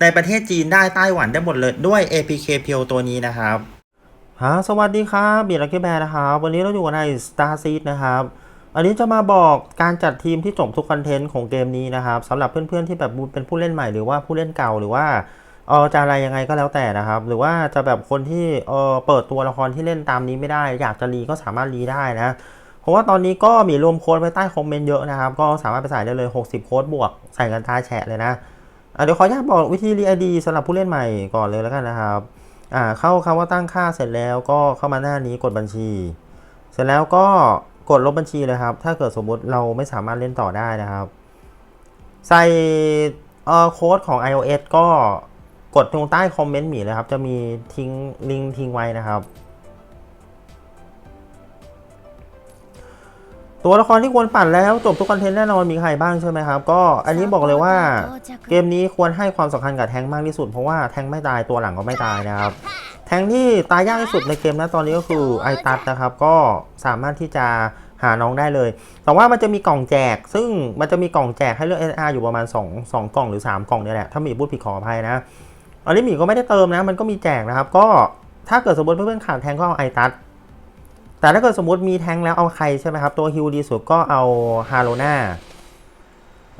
ในประเทศจีนได้ไต้หวันได้หมดเลยด้วย APK p e e l ตัวนี้นะครับฮะสวัสดีครับบีลักกี้แบร์นะครับวันนี้เราอยู่ใน Star Seed นะครับอันนี้จะมาบอกการจัดทีมที่จบทุกคอนเทนต์ของเกมนี้นะครับสำหรับเพื่อนๆที่แบบเป็นผู้เล่นใหม่หรือว่าผู้เล่นเก่าหรือว่าเออจะอะไรยังไงก็แล้วแต่นะครับ หรือว่าจะแบบคนที่เออเปิดตัวละครที่เล่นตามนี้ไม่ได้ อยากจะรีก็สามารถรีได้นะเพราะว่าตอนนี้ก็มีรวมโค้ดไว้ใต้คอมเมนต์เยอะนะครับ ก็สามารถไปใส่ได้เลย 60 โค้ดบวกใส่กันตาแฉะเลยนะ เดี๋ยวขออนุญาตบอกวิธีรีไอดีสำหรับผู้เล่นใหม่ก่อนเลยแล้วกันนะครับอ่าเข้าคำว่าตั้งค่าเสร็จแล้วก็เข้ามาหน้านี้กดบัญชี เสร็จแล้วก็กดลบบัญชีเลยครับ ถ้าเกิดสมมุติเราไม่สามารถเล่นต่อได้นะครับ ใส่เอ่อโค้ดของ iOS ก็กดตรงใต้คอมเมนต์หมีเลยครับ จะมีทิ้งลิงก์ทิ้งไว้นะครับ ตัวละครที่ควรปั่นแล้วจบทุกคอนเทนต์แน่นอนมีใครบ้างใช่ไหมครับ ก็อันนี้บอกเลยว่าเกมนี้ควรให้ความสำคัญกับแทงมากที่สุดเพราะว่าแทงไม่ตายตัวหลังก็ไม่ตายนะครับแทงที่ตายยากที่สุดในเกมนะตอนนี้ก็คือไอตัสนะครับก็สามารถที่จะหาน้องได้เลย แต่ว่ามันจะมีกล่องแจก ซึ่งมันจะมีกล่องแจกให้เลือก SR อยู่ประมาณ 2 2 กล่องหรือ 3 กล่องเนี่ยแหละ ถ้ามีพูดผิดขออภัยนะ อันนี้หมีก็ไม่ได้เติมนะ มันก็มีแจกนะครับ ก็ถ้าเกิดสมมติเพื่อนๆขาดแทงก็เอาไอตัส แต่ถ้าเกิดสมมติมีแทงแล้วเอาใครใช่ไหมครับ ตัวฮิลดีสุดก็เอาฮาโลนา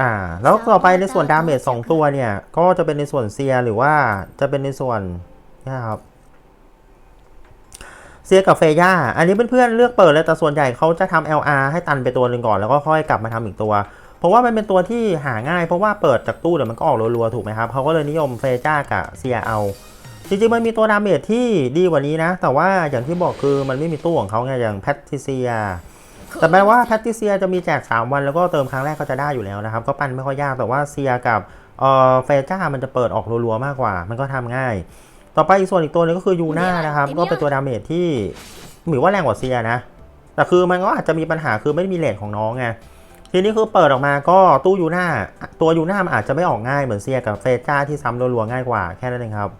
อ่า แล้วต่อไปในส่วนดาเมจสองตัวเนี่ย ก็จะเป็นในส่วนเซียหรือว่าจะเป็นในส่วนนะครับเซียกับเฟย่า อันนี้เพื่อนๆเลือกเปิดเลยแต่ส่วนใหญ่เขาจะทำ LR ให้ตันไปตัวหนึ่งก่อนแล้วก็ค่อยกลับมาทำอีกตัว เพราะว่ามันเป็นตัวที่หาง่ายเพราะว่าเปิดจากตู้เดี๋ยวมันก็ออกรัวๆถูกไหมครับเขาก็เลยนิยมเฟย่ากับเซียเอา จริงๆมันมีตัวดาเมจที่ดีกว่านี้นะ แต่ว่าอย่างที่บอกคือมันไม่มีตู้ของเขาไงอย่างแพทริเซีย แต่แปลว่าแพทริเซียจะมีแจก 3 วันแล้วก็เติมครั้งแรกก็จะได้อยู่แล้วนะครับ ก็ปั้นไม่ค่อยยากแต่ว่าเซียกับเอ่อเฟจ้ามันจะเปิดออกรัวๆมากกว่า มันก็ทำง่าย ต่อไปอีกส่วนอีกตัวหนึงก็คือยูน่านะครับก็เป็นตัวดาเมจที่หรือว่าแรงกว่าเซียนะแต่คือมันก็อาจจะมีปัญหาคือไม่มีเลทของน้องไงทีนี้คือเปิดออกมาก็ตู้ยูน่าตัวยูน่ามันอาจจะไม่ออกง่ายเหมือนเซียกับเฟจ้าที่ซ้ำรัวๆง่ายกว่าแค่นั้นเองครับ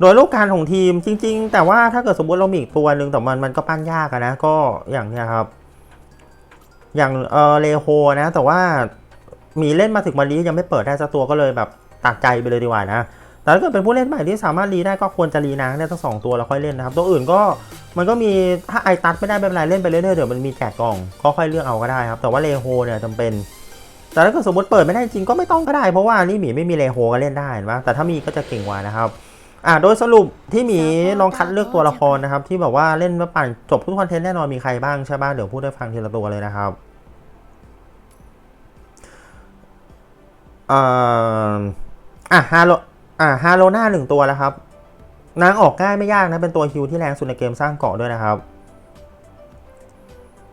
โดยรูปการของทีมจริง ๆ แต่ว่าถ้าเกิดสมมติเรามีอีกตัวหนึ่งแต่มันมันก็ปั้นยากนะ ก็อย่างเนี้ยครับ อย่างเออเลโฮนะ แต่ว่ามีเล่นมาถึงวันนี้ยังไม่เปิดได้สักตัวก็เลยแบบตัดใจไปเลยดีกว่านะแต่ถ้าเกิดเป็นผู้เล่นใหม่ที่สามารถรีได้ก็ควรจะรีนางได้ทั้งสองตัวแล้วค่อยเล่นนะครับ ตัวอื่นก็มันก็มีถ้าไอตัดไม่ได้ไม่เป็นไรเล่นไปเรื่อยๆเดี๋ยวมันมีแจกกล่องก็ค่อยเลือกเอาก็ได้ครับ แต่ว่าเลโฮเนี่ยจำเป็น แต่ถ้าเกิดสมมติเปิดไม่ได้จริงก็ไม่ต้องก็ได้เพราะว่านี่หมีไม่มีเลโฮก็เล่นได้นะแต่ถ้ามีก็จะเก่งกว่านะครับ อ่าโดยสรุปที่หมีลองคัดเลือกตัวละครนะครับ ที่แบบว่าเล่นมาปั่นจบทุกคอนเทนต์แน่นอนมีใครบ้างใช่ป่ะเดี๋ยวพูดให้ฟังทีละตัวเลยนะครับอ่าอะฮาโลอ่าฮาโลน่าหนึ่งตัวแล้วครับ นางออกง่ายไม่ยากนะ เป็นตัวฮิวที่แรงสุดในเกมสร้างเกาะด้วยนะครับ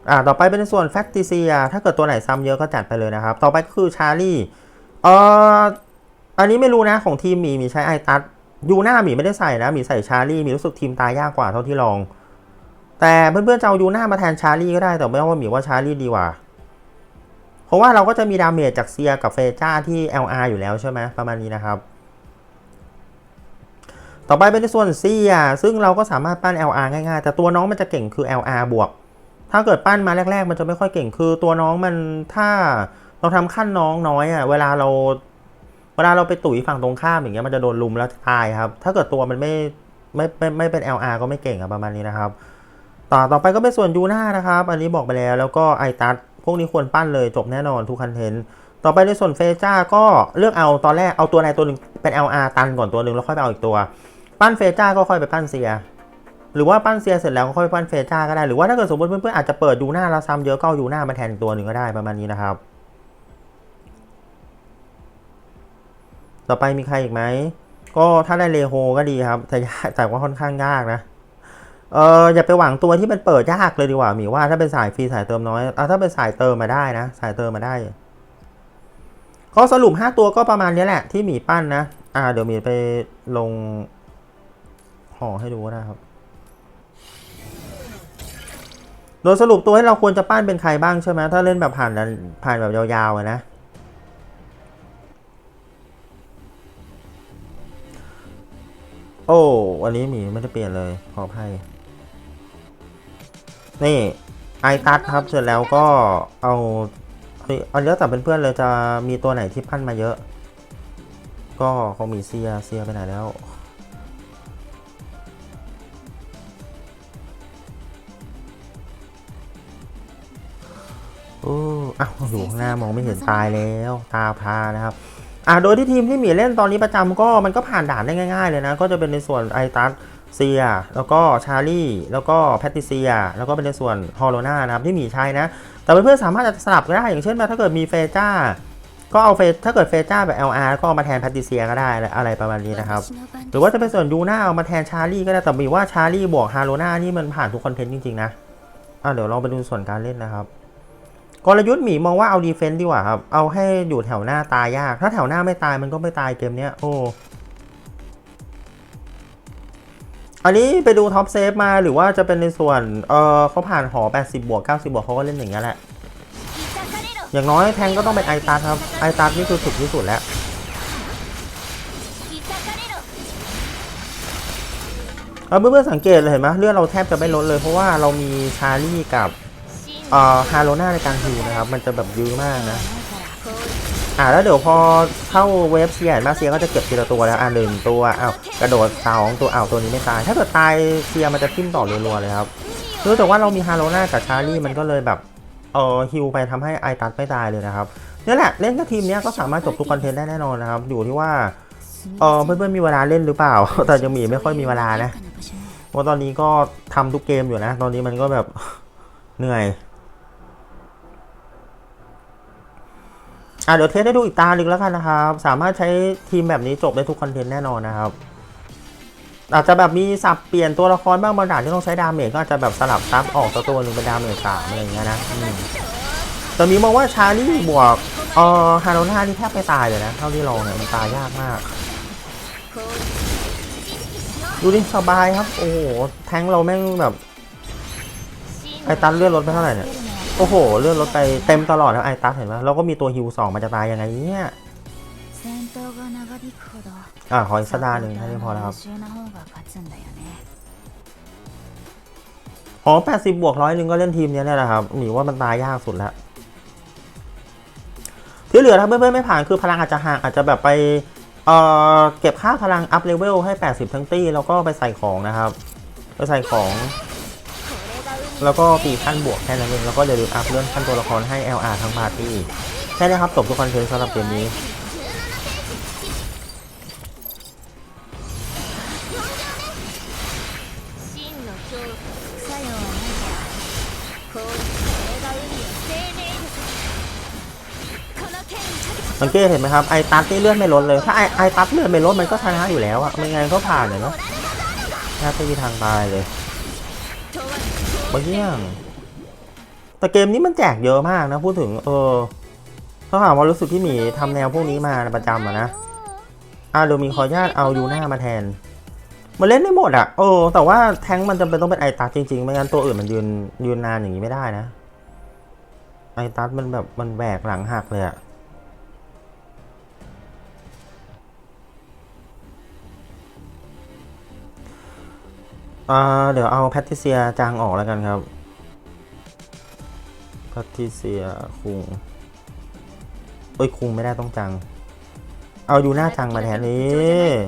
อ่าต่อไปเป็นในส่วนแฟคติเซีย ถ้าเกิดตัวไหนซ้ำเยอะก็จัดไปเลยนะครับ ต่อไปก็คือชาร์ลี่เอ่ออันนี้ไม่รู้นะของทีมหมีมีใช้ไอตัส ยูหน้าหมีไม่ได้ใส่นะหมีใส่ชาร์ลี่หมีรู้สึกทีมตายยากกว่าเท่าที่ลอง แต่เพื่อนๆจะเอายูหน้ามาแทนชาร์ลี่ก็ได้แต่ไม่ว่าหมีว่าชาร์ลี่ดีกว่า เพราะว่าเราก็จะมีดาเมจจากเซียกับเฟจ้าที่ LR อยู่แล้วใช่ไหมประมาณนี้นะครับ ต่อไปเป็นในส่วนเซียซึ่งเราก็สามารถปั้น LR ง่ายๆ แต่ตัวน้องมันจะเก่งคือ LR บวก ถ้าเกิดปั้นมาแรก ๆ มันจะไม่ค่อยเก่งคือตัวน้องมันถ้าเราทำขั้นน้องน้อยอะ่ะเวลาเรา เวลาเราไปตุ๋ยฝั่งตรงข้ามอย่างเงี้ยมันจะโดนลุมแล้วตายครับ ถ้าเกิดตัวมันไม่ไม่ไม่ไม่เป็น LR ก็ไม่เก่งอะประมาณนี้นะครับ ต่อต่อไปก็เป็นส่วนยูน่านะครับ อันนี้บอกไปแล้วแล้วก็ไอตัสพวกนี้ควรปั้นเลยจบแน่นอนทุกคอนเทนต์ต่อไปในส่วนเฟจ้าก็เลือกเอาตอนแรกเอาตัวไหนตัวหนึ่งเป็น LR ตันก่อนตัวหนึ่งแล้วค่อยไปเอาอีกตัว ปั้นเฟจ้าก็ค่อยไปปั้นเซีย หรือว่าปั้นเซียเสร็จแล้วก็ค่อยปั้นเฟจ้าก็ได้หรือว่าถ้าเกิดสมมติเพื่อนๆอาจจะเปิดยูน่าแล้วซ้ำเยอะก็เอายูน่ามาแทนตัวหนึ่งก็ได้ประมาณนี้นะครับ ต่อไปมีใครอีกไหม ก็ถ้าได้เลโฮก็ดีครับ แต่แต่ว่าค่อนข้างยากนะ เอออย่าไปหวังตัวที่มันเปิดยากเลยดีกว่าหมีว่าถ้าเป็นสายฟรีสายเติมน้อยเอาถ้าเป็นสายเติมมาได้นะ สายเติมมาได้ ก็สรุป 5 ตัวก็ประมาณนี้แหละ ที่หมีปั้นนะ อ่า เดี๋ยวหมีไปลงห่อให้ดูนะครับโดยสรุปตัวให้เราควรจะปั้นเป็นใครบ้างใช่ไหมถ้าเล่นแบบผ่านผ่านแบบยาวๆนะ โอ้วันนี้หมีไม่ได้เปลี่ยนเลย ขออภัย นี่ไอตัดครับ เสร็จแล้วก็เอาเอาเยอะแต่เพื่อนๆเลยจะมีตัวไหนที่ปั้นมาเยอะ ก็คงมีเซียเซียไปไหนแล้วโอ้อ้าวอยู่ข้างหน้ามองไม่เห็นตายแล้ว ตาพานะครับ อะโดยที่ทีมที่หมีเล่นตอนนี้ประจำก็มันก็ผ่านด่านได้ง่ายๆเลยนะ ก็จะเป็นในส่วนไอตัสเซีย แล้วก็ชาร์ลี่ แล้วก็แพตติเซีย แล้วก็เป็นในส่วนฮอลโลนานะครับที่หมีใช้นะ แต่เพื่อนๆสามารถจะสลับก็ได้ อย่างเช่นว่าถ้าเกิดมีเฟจ้า ก็เอาเฟถ้าเกิดเฟจ้าแบบ LR ก็เอามาแทนแพตติเซียก็ได้อะไรประมาณนี้นะครับ หรือว่าจะเป็นส่วนยูน่าเอามาแทนชาร์ลี่ก็ได้ แต่มีว่าชาร์ลี่บวกฮาโลนานี่มันผ่านทุกคอนเทนต์จริงๆนะ อะเดี๋ยวลองไปดูส่วนการเล่นนะครับ กลยุทธ์หมีมองว่าเอาดีเฟนต์ดีกว่าครับ เอาให้อยู่แถวหน้าตายยาก ถ้าแถวหน้าไม่ตายมันก็ไม่ตายเกมเนี้ย โอ้อันนี้ไปดูท็อปเซฟมาหรือว่าจะเป็นในส่วน เออเขาผ่านหอ 80 บวก 90 บวกเขาก็เล่นอย่างนี้ยแหละ อย่างน้อยแทงก็ต้องเป็นไอตาครับ ไอตานี่คือถึกที่สุดแล้วเอาเพื่อนๆสังเกตเลยเห็นไหมเลือดเราแทบจะไม่ลดเลยเพราะว่าเรามีชาร์ลี่กับ อ่อฮาโลน่าในการฮิวนะครับ มันจะแบบยื้อมากนะ อ่าแล้วเดี๋ยวพอเข้าเวฟเซียมาเซียก็จะเก็บทีละตัวแล้วอ่าหนึ่งตัวอ้าวกระโดดสองตัวอ้าวตัวนี้ไม่ตาย ถ้าเกิดตายเซียมันจะทิ่มต่อรัวๆเลยครับคือแต่ว่าเรามีฮาโลน่ากับชาร์ลี่มันก็เลยแบบเออฮิวไปทำให้ไอตัดไม่ตายเลยนะครับนี่แหละเล่นกับทีมนี้ก็สามารถจบทุกคอนเทนต์ได้แน่นอนนะครับ อยู่ที่ว่าเออเพื่อนๆมีเวลาเล่นหรือเปล่า แต่ยังมีไม่ค่อยมีเวลานะเพราะตอนนี้ก็ทำทุกเกมอยู่นะ ตอนนี้มันก็แบบเหนื่อย อะเดี๋ยวเทสให้ดูอีกตาหนึ่งแล้วกันนะครับ สามารถใช้ทีมแบบนี้จบได้ทุกคอนเทนต์แน่นอนนะครับ อาจจะแบบมีสับเปลี่ยนตัวละครบ้างบางด่านที่ต้องใช้ดาเมจก็อาจจะแบบสลับซับออกตัวตัวหนึ่งเป็นดาเมจสามอะไรอย่างเงี้ยนะอืมแต่มีมองว่าชาร์ลี่บวกเอ่อฮาโนนานี่แทบไม่ตายเลยนะเท่าที่ลองเนี่ยมันตายยากมาก ดูดิสบายครับ โอ้โหแทงเราแม่งแบบไอตันเลื่อนรถไปเท่าไหร่เนี่ย โอ้โห เลื่อนรถไปเต็มตลอดแล้วไอตันเห็นไหมแล้วก็มีตัวฮิวสองมันจะตายยังไงเนี่ยอะขออีกสักดานหนึ่งแค่นี้พอแล้วครับอ๋อ80บวกร้อยหนึ่งก็เล่นทีมเนี้ยแหละครับหมีว่ามันตายยากสุดแล้วที่เหลือถ้าเพื่อนๆไม่ผ่านคือพลังอาจจะห่างอาจจะแบบไปเอ่อเก็บค่าพลังอัพเลเวลให้ 80 ทั้งตี้ แล้วก็ไปใส่ของนะครับ ไปใส่ของ แล้วก็ตีขั้นบวกแค่นั้นเองแล้วก็อย่าลืมอัพเลื่อนขั้นตัวละครให้ LR ทั้งพาร์ตี้แค่นี้ครับจบทุกคอนเทนต์สำหรับเกมนี้สังเกตเห็นไหมครับไอตัสนี่เลื่อนไม่ลดเลย ถ้าไอไอตัสเลื่อนไม่ลดมันก็ชนะอยู่แล้วอะไม่งั้นก็ผ่านเลยเนาะแทบไม่มีทางตายเลย บางอย่งแต่เกมนี้มันแจกเยอะมากนะพูดถึง เออถ้าถามว่ารู้สึกที่หมีทำแนวพวกนี้มาประจำอะนะอ่าเดี๋ยวมีขออนุญาตเอายูน่ามาแทนมันเล่นได้หมดอะเออ แต่ว่าแทงมันจำเป็นต้องเป็นไอตัสจริงๆ ไม่งั้นตัวอื่นมันยืนยืนนานอย่างนี้ไม่ได้นะ ไอตัสมันแบบมันแบกหลังหักเลยอะ อ่าเดี๋ยวเอาแพทริเซียจางออกแล้วกันครับแพทริเซียคุงเอ้ยคุงไม่ได้ต้องจัง เอายูน้าจังมาแทนนี้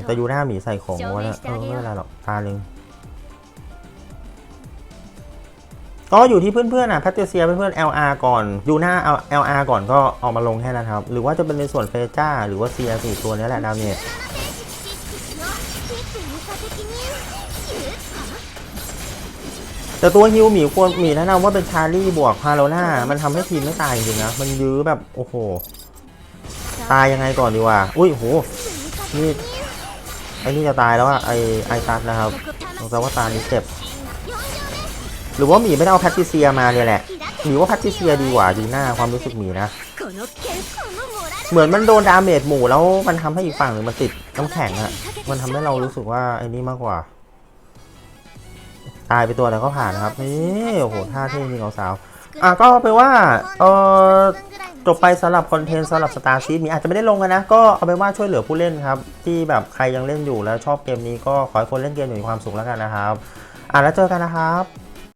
แต่ยูน้าหมีใส่ของว้แล้วเออไม่เป็นไรหรอกตาหนึ่งก็อยู่ที่เพื่อนๆอะแพทริเซียเพื่อนๆ LR ก่อนยูน้าเอา LR ก่อนก็เอามาลงแค่นั้นครับ หรือว่าจะเป็นในส่วนเฟจ้า หรือว่าเซียสี่ตัวนี้แหละดาเมจ แต่ตัวฮิวหมีควรหมีแนะนำว่าเป็นชารี่บวกพาโลน่ามันทำให้ทีมไม่ตายจริงนะ มันยื้อแบบโอ้โห ตายยังไงก่อนดีว่ะอุ้ยโหนี่ไอ้นี่จะตายแล้วอะไอไอตัสนะครับสงสัว่าตานี้เจ็บ หรือว่าหมีไม่ได้เอาแพทติเซียมาเลยแหละหมีว่าแพทติเซียดีกว่าดีหน้าความรู้สึกหมีนะ เหมือนมันโดนดาเมจหมู่แล้วมันทำให้อีกฝั่งหนึ่งมันติดน้ำแข็งอะมันทำให้เรารู้สึกว่าไอ้นี่มากกว่า ตายไปตัวแล้วก็ผ่านนะครับนี่โอ้โหท่าเท่จริงของสาวอะก็เป็นว่าเออจบไปสำหรับคอนเทนต์สำหรับสตาร์ซีมีอาจจะไม่ได้ลงกันนะ ก็เอาเป็นว่าช่วยเหลือผู้เล่นครับ ที่แบบใครยังเล่นอยู่แล้วชอบเกมนี้ก็ขอให้คนเล่นเกมอย่างมีความสุขแล้วกันนะครับ อะแล้วเจอกันนะครับ